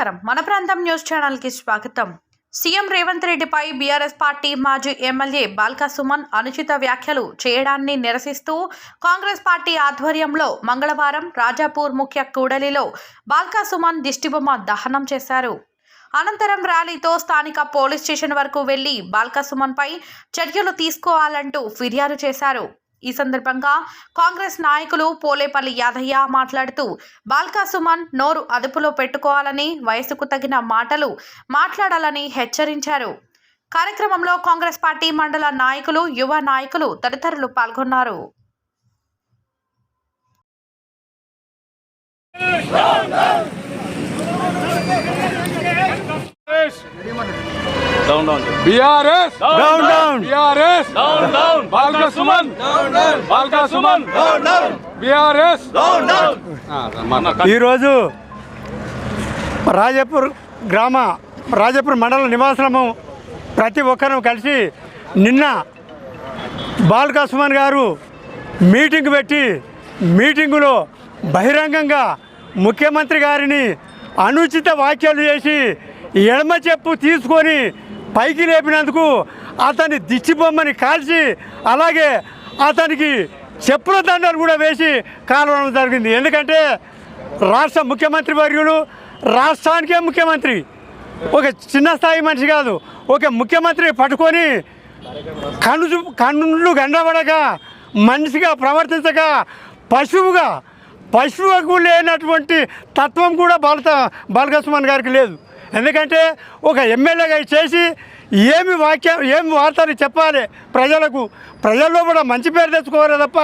మన ప్రాంతం న్యూస్ ఛానల్కి స్వాగతం. సీఎం రేవంత్ రెడ్డిపై బీఆర్ఎస్ పార్టీ మాజీ ఎమ్మెల్యే బాల్కా సుమన్ అనుచిత వ్యాఖ్యలు చేయడాన్ని నిరసిస్తూ కాంగ్రెస్ పార్టీ ఆధ్వర్యంలో మంగళవారం రాజాపూర్ ముఖ్య కూడలిలో బాల్కా సుమన్ దిష్టిబొమ్మ దహనం చేశారు. అనంతరం ర్యాలీతో స్థానిక పోలీస్ స్టేషన్ వరకు వెళ్ళి బాల్కా సుమన్పై చర్యలు తీసుకోవాలంటూ ఫిర్యాదు చేశారు. ఈ సందర్భంగా కాంగ్రెస్ నాయకులు పోలేపల్లి యాదయ్య మాట్లాడుతూ బాల్కా సుమన్ నోరు అదుపులో పెట్టుకోవాలని వయసుకు తగిన మాటలు మాట్లాడాలని హెచ్చరించారు. కార్యక్రమంలో కాంగ్రెస్ పార్టీ మండల నాయకులు యువ నాయకులు తదితరులు పాల్గొన్నారు. BRS down down BRS down down Balka Suman down down Balka Suman down down BRS down down ఈరోజు రాజపూర్ గ్రామ రాజపూర్ మండల నివాసము ప్రతి ఒక్కరూ కలిసి నిన్న బాల్కా సుమన్ గారు మీటింగ్ పెట్టి మీటింగులో బహిరంగంగా ముఖ్యమంత్రి గారిని అనుచిత వ్యాఖ్యలు చేసి ఎడమ చెప్పు తీసుకొని పైకి లేపినందుకు అతని దిచ్చిబొమ్మని కాల్చి అలాగే అతనికి చెప్పుల దండలు కూడా వేసి కాలవడం జరిగింది. ఎందుకంటే రాష్ట్ర ముఖ్యమంత్రి వర్యులు రాష్ట్రానికే ముఖ్యమంత్రి. ఒక చిన్న స్థాయి మనిషి కాదు ఒక ముఖ్యమంత్రి పట్టుకొని కన్ను కన్నులు గండబడక మనిషిగా ప్రవర్తించక పశువుగా పశువుకు లేనటువంటి తత్వం కూడా బలత బాలకృష్ణ గారికి లేదు. ఎందుకంటే ఒక ఎమ్మెల్యేగా చేసి ఏమి వాక్యం ఏమి వార్తలు చెప్పాలి ప్రజలకు ప్రజల్లో కూడా మంచి పేరు తెచ్చుకోవాలి తప్ప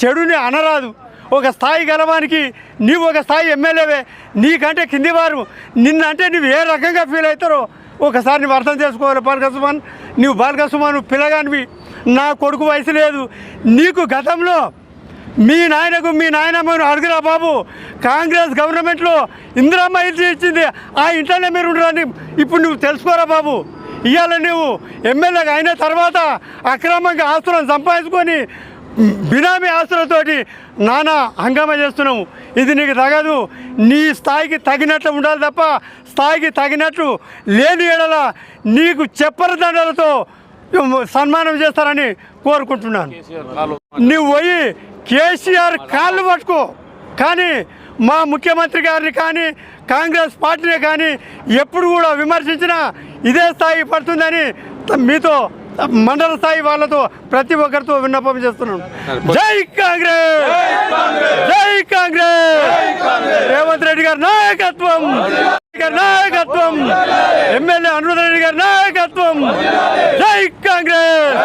చెడుని అనరాదు. ఒక స్థాయి గెలవానికి నీవు ఒక స్థాయి ఎమ్మెల్యేవే నీకంటే కింది వారు నిన్నంటే నువ్వు ఏ రకంగా ఫీల్ అవుతారో ఒకసారి నువ్వు అర్థం చేసుకోవాలి బాలకసుమన్ నువ్వు బాలకసుమన్ పిల్లగానివి. నా కొడుకు వయసు లేదు. నీకు గతంలో మీ నాయనకు మీ నాయనమ్మను అడుగురా బాబు. కాంగ్రెస్ గవర్నమెంట్లో ఇందిరమ్మ ఇల్లు ఇచ్చింది. ఆ ఇంట్లోనే మీరు ఉండరని ఇప్పుడు నువ్వు తెలుసుకోరా బాబు. ఇవాళ నువ్వు ఎమ్మెల్యేగా అయిన తర్వాత అక్రమంగా ఆస్తులను సంపాదించుకొని బినామీ ఆస్తులతోటి నానా హంగామా చేస్తున్నావు. ఇది నీకు తగదు. నీ స్థాయికి తగినట్లు ఉండాలి తప్ప స్థాయికి తగినట్లు లేని ఎడల నీకు చెప్పర దండలతో సన్మానం చేస్తారని కోరుకుంటున్నాను. నువ్వు పోయి కేసీఆర్ కాళ్ళు పట్టుకో. కానీ మా ముఖ్యమంత్రి గారిని కానీ కాంగ్రెస్ పార్టీని కానీ ఎప్పుడు కూడా విమర్శించినా ఇదే స్థాయి పడుతుందని మీతో మండల స్థాయి వాళ్ళతో ప్రతి ఒక్కరితో విన్నపం చేస్తున్నాను. జై కాంగ్రెస్! జై కాంగ్రెస్! రేవంత్ రెడ్డి గారి నాయకత్వం! నాయకత్వం! ఎమ్మెల్యే అనురాధ రెడ్డి గారి నాయకత్వం! జై కాంగ్రెస్!